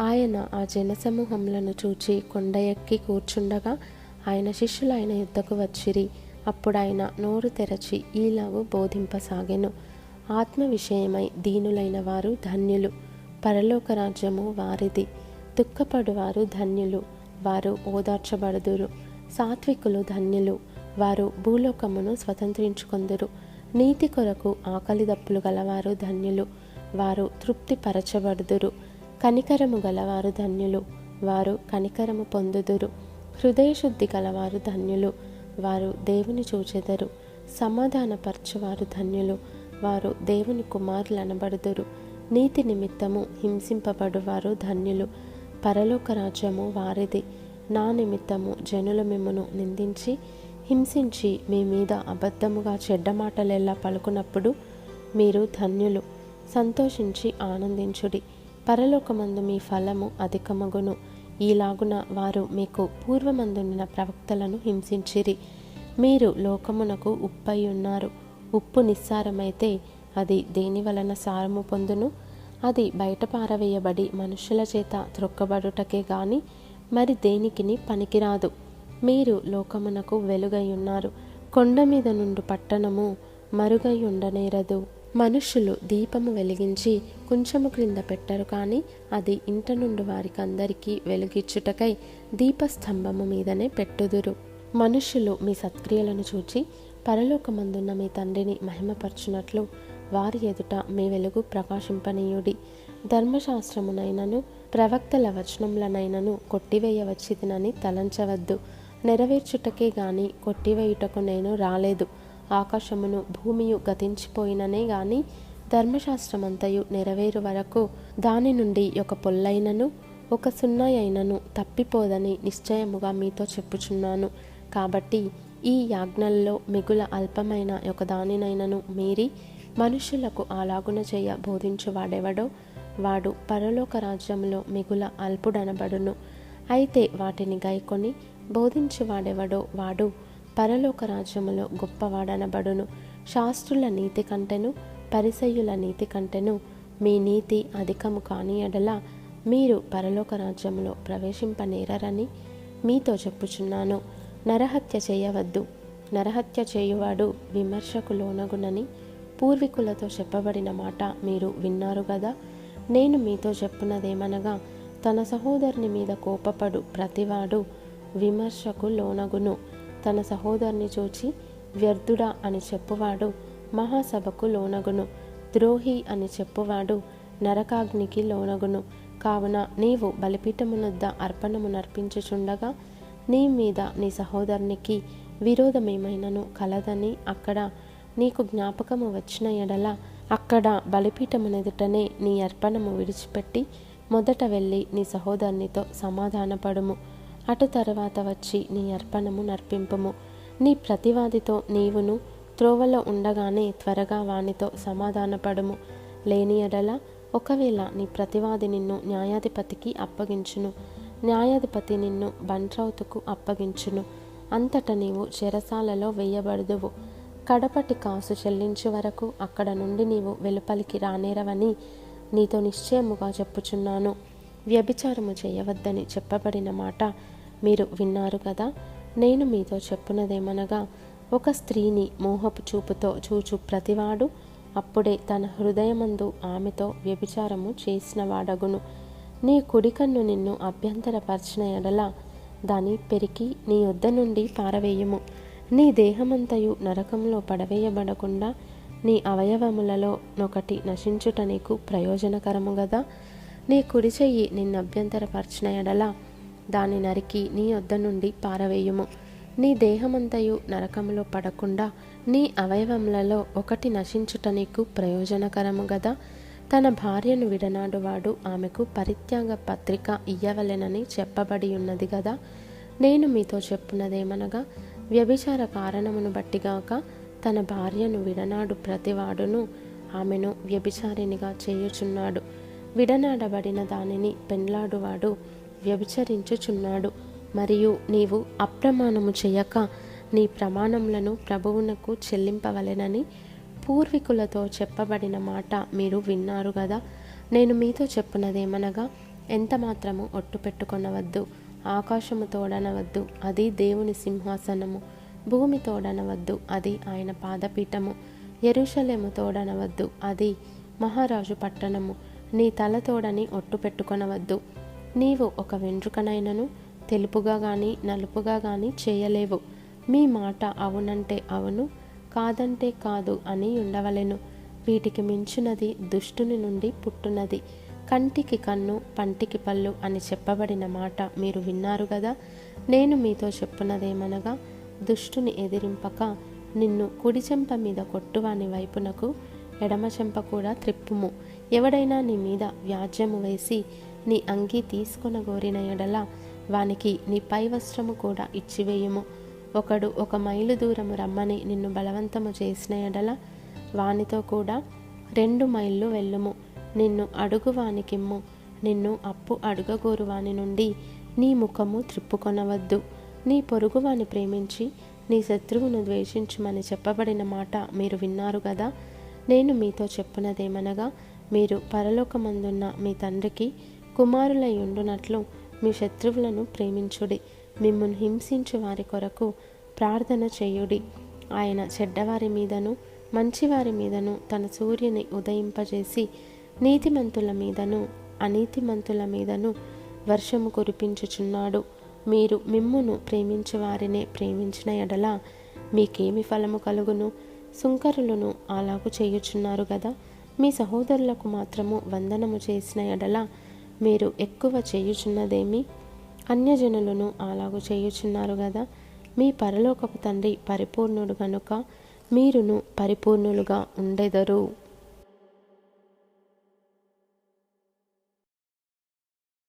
ఆయన ఆ జనసమూహములను చూచి కొండ ఎక్కి కూర్చుండగా ఆయన శిష్యులు ఆయన యుద్ధకు వచ్చిరి. అప్పుడు ఆయన నోరు తెరచి ఈలాగు బోధింపసాగెను. ఆత్మ విషయమై దీనులైన వారు ధన్యులు. పరలోక రాజ్యము వారిది. దుఃఖపడువారు ధన్యులు. వారు ఓదార్చబడుదురు. సాత్వికులు ధన్యులు. వారు భూలోకమును స్వతంత్రించుకొందురు. నీతి కొరకు ఆకలి దప్పులు గలవారు ధన్యులు. వారు తృప్తిపరచబడుదురు. కనికరము గలవారు ధన్యులు. వారు కనికరము పొందుదురు. హృదయశుద్ధి గలవారు ధన్యులు. వారు దేవుని చూచెదరు. సమాధానపరచువారు ధన్యులు. వారు దేవుని కుమారులు అనబడుదురు నీతి నిమిత్తము హింసింపబడువారు ధన్యులు. పరలోక రాజ్యము వారిది. నా నిమిత్తము జనుల మిమ్మను నిందించి హింసించి మీ మీద అబద్ధముగా చెడ్డ మాటలెల్లా పలుకున్నప్పుడు మీరు ధన్యులు. సంతోషించి ఆనందించుడి. పరలోకమందు మీ ఫలము అధికమగును. ఈలాగున వారు మీకు పూర్వమందున్న ప్రవక్తలను హింసించిరి. మీరు లోకమునకు ఉప్పై ఉన్నారు ఉప్పు నిస్సారమైతే అది దేని వలన సారము పొందును? అది బయట పారవేయబడి మనుషుల చేత త్రొక్కబడుటకే గాని మరి దేనికిని పనికిరాదు. మీరు లోకమునకు వెలుగై ఉన్నారు కొండ మీద నుండి పట్టణము మరుగై ఉండనేరదు మనుష్యులు దీపము వెలిగించి కొంచెము క్రింద పెట్టరు కానీ అది ఇంట నుండి వారికి అందరికీ వెలుగిచ్చుటకై దీపస్తంభము మీదనే పెట్టుదురు. మనుష్యులు మీ సత్క్రియలను చూచి పరలోకమందున్న మీ తండ్రిని మహిమపరచునట్లు వారి ఎదుట మీ వెలుగు ప్రకాశింపనీయుడి. ధర్మశాస్త్రమునైనను ప్రవక్తల వచనములనైనను కొట్టివేయవచ్చిదినని తలంచవద్దు. నెరవేర్చుటకే గాని కొట్టివేయుటకు నేను రాలేదు. ఆకాశమును భూమియు గతించిపోయిననే గాని ధర్మశాస్త్రమంతయు నెరవేరు వరకు దాని నుండి ఒక పొల్లైనను ఒక సున్నా అయినను తప్పిపోదని నిశ్చయముగా మీతో చెప్పుచున్నాను. కాబట్టి ఈ యాజ్ఞల్లో మిగుల అల్పమైన ఒక దానినైనను మీరి మనుషులకు అలాగున చేయ బోధించువాడెవడో వాడు పరలోక రాజ్యంలో మిగుల అల్పుడనబడును. అయితే వాటిని గైకొని బోధించువాడెవడో వాడు పరలోక రాజ్యములో గొప్పవాడనబడును. శాస్త్రుల నీతి కంటెను పరిసయ్యుల నీతి కంటెను మీ నీతి అధికము కాని ఎడల మీరు పరలోక రాజ్యంలో ప్రవేశింపనేరని మీతో చెప్పుచున్నాను. నరహత్య చేయవద్దు. నరహత్య చేయువాడు విమర్శకు లోనగునని పూర్వీకులతో చెప్పబడిన మాట మీరు విన్నారు కదా నేను మీతో చెప్పున్నదేమనగా తన సహోదరుని మీద కోపపడు ప్రతివాడు విమర్శకు లోనగును. తన సహోదరుని చూచి వ్యర్థుడా అని చెప్పువాడు మహాసభకు లోనగును. ద్రోహి అని చెప్పువాడు నరకాగ్నికి లోనగును. కావున నీవు బలిపీఠమునొద్ద అర్పణము నర్పించుచుండగా నీ మీద నీ సహోదరునికి విరోధమేమైనను కలదని అక్కడ నీకు జ్ఞాపకము వచ్చిన ఎడల అక్కడ బలిపీఠమునెదుటనే నీ అర్పణము విడిచిపెట్టి మొదట వెళ్ళి నీ సహోదరునితో సమాధానపడుము. అటు తర్వాత వచ్చి నీ అర్పణము నర్పింపము. నీ ప్రతివాదితో నీవును త్రోవలో ఉండగానే త్వరగా వానితో సమాధానపడుము. లేని ఎడల ఒకవేళ నీ ప్రతివాది నిన్ను న్యాయాధిపతికి అప్పగించును. న్యాయాధిపతి నిన్ను బంట్రౌతుకు అప్పగించును. అంతట నీవు చెరసాలలో వేయబడదువు. కడపటి కాసు చెల్లించే వరకు అక్కడ నుండి నీవు వెలుపలికి రానేరవని నీతో నిశ్చయముగా చెప్పుచున్నాను. వ్యభిచారము చేయవద్దని చెప్పబడిన మాట మీరు విన్నారు కదా? నేను మీతో చెప్పున్నదేమనగా ఒక స్త్రీని మోహపు చూపుతో చూచు ప్రతివాడు అప్పుడే తన హృదయమందు ఆమెతో వ్యభిచారము చేసిన వాడగును నీ కుడికన్ను నిన్ను అభ్యంతరపరిచిన ఎడల దాని పెరికి నీ వద్ద నుండి పారవేయము. నీ దేహమంతయు నరకంలో పడవేయబడకుండా నీ అవయవములలో నొకటి నశించుట నీకు ప్రయోజనకరము గదా? నీ కుడి చెయ్యి నిన్ను అభ్యంతరపరిచిన ఎడల దాని నరికి నీ వద్ద నుండి పారవేయుము. నీ దేహమంతయు నరకములో పడకుండా నీ అవయవములలో ఒకటి నశించుట నీకు ప్రయోజనకరము గదా? తన భార్యను విడనాడువాడు ఆమెకు పరిత్యాగ పత్రిక ఇయ్యవలెనని చెప్పబడి ఉన్నది గదా? నేను మీతో చెప్పున్నదేమనగా వ్యభిచార కారణమును బట్టిగాక తన భార్యను విడనాడు ప్రతివాడును ఆమెను వ్యభిచారినిగా చేయుచున్నాడు. విడనాడబడిన దానిని పెండ్లాడువాడు వ్యభిచరించుచున్నాడు. మరియు నీవు అప్రమాణము చేయక నీ ప్రమాణములను ప్రభువునకు చెల్లింపవలెనని పూర్వీకులతో చెప్పబడిన మాట మీరు విన్నారు కదా నేను మీతో చెప్పున్నదేమనగా ఎంత మాత్రము ఒట్టు పెట్టుకొనవద్దు ఆకాశము తోడనవద్దు అది దేవుని సింహాసనము భూమి తోడనవద్దు అది ఆయన పాదపీఠము ఎరుషలేము తోడనవద్దు అది మహారాజు పట్టణము నీ తల తోడని ఒట్టు పెట్టుకొనవద్దు. నీవు ఒక వెంట్రుకనైనను తెలుపుగా కానీ నలుపుగా కానీ చేయలేవు. మీ మాట అవునంటే అవును కాదంటే కాదు అని ఉండవలెను. వీటికి మించినది దుష్టుని నుండి పుట్టునది. కంటికి కన్ను పంటికి పళ్ళు అని చెప్పబడిన మాట మీరు విన్నారు కదా నేను మీతో చెప్పున్నదేమనగా దుష్టుని ఎదిరింపక నిన్ను కుడి చెంప మీద కొట్టువాని వైపునకు ఎడమ చెంప కూడా త్రిప్పుము. ఎవడైనా నీ మీద వ్యాజ్యము వేసి నీ అంగీ తీసుకొనగోరిన ఎడల వానికి నీ పై వస్త్రము కూడా ఇచ్చివేయుము. ఒకడు ఒక మైలు దూరము రమ్మని నిన్ను బలవంతము చేసిన ఎడల వానితో కూడా రెండు మైళ్ళు వెళ్ళుము. నిన్ను అడుగువానికిమ్ము నిన్ను అప్పు అడుగగోరు వాని నుండి నీ ముఖము త్రిప్పుకొనవద్దు. నీ పొరుగువాని ప్రేమించి నీ శత్రువును ద్వేషించుమని చెప్పబడిన మాట మీరు విన్నారు కదా నేను మీతో చెప్పునదేమనగా మీరు పరలోకమందున్న మీ తండ్రికి కుమారులై ఉండునట్లు మీ శత్రువులను ప్రేమించుడి మిమ్మల్ని హింసించు వారి కొరకు ప్రార్థన చేయుడి. ఆయన చెడ్డవారి మీదను మంచివారి మీదను తన సూర్యుని ఉదయింపజేసి నీతిమంతుల మీదను అనీతిమంతుల మీదను వర్షము కురిపించుచున్నాడు. మీరు మిమ్మును ప్రేమించు వారినే ప్రేమించిన ఎడల మీకేమి ఫలము కలుగును? సుంకరులను అలాగు చేయుచున్నారు కదా మీ సహోదరులకు మాత్రము వందనము చేసిన ఎడల మీరు ఎక్కువ చేయుచున్నదేమి? అన్యజనులను అలాగు చేయుచున్నారు కదా మీ పరలోకపు తండ్రి పరిపూర్ణుడు గనుక మీరును పరిపూర్ణులుగా ఉండెదరు.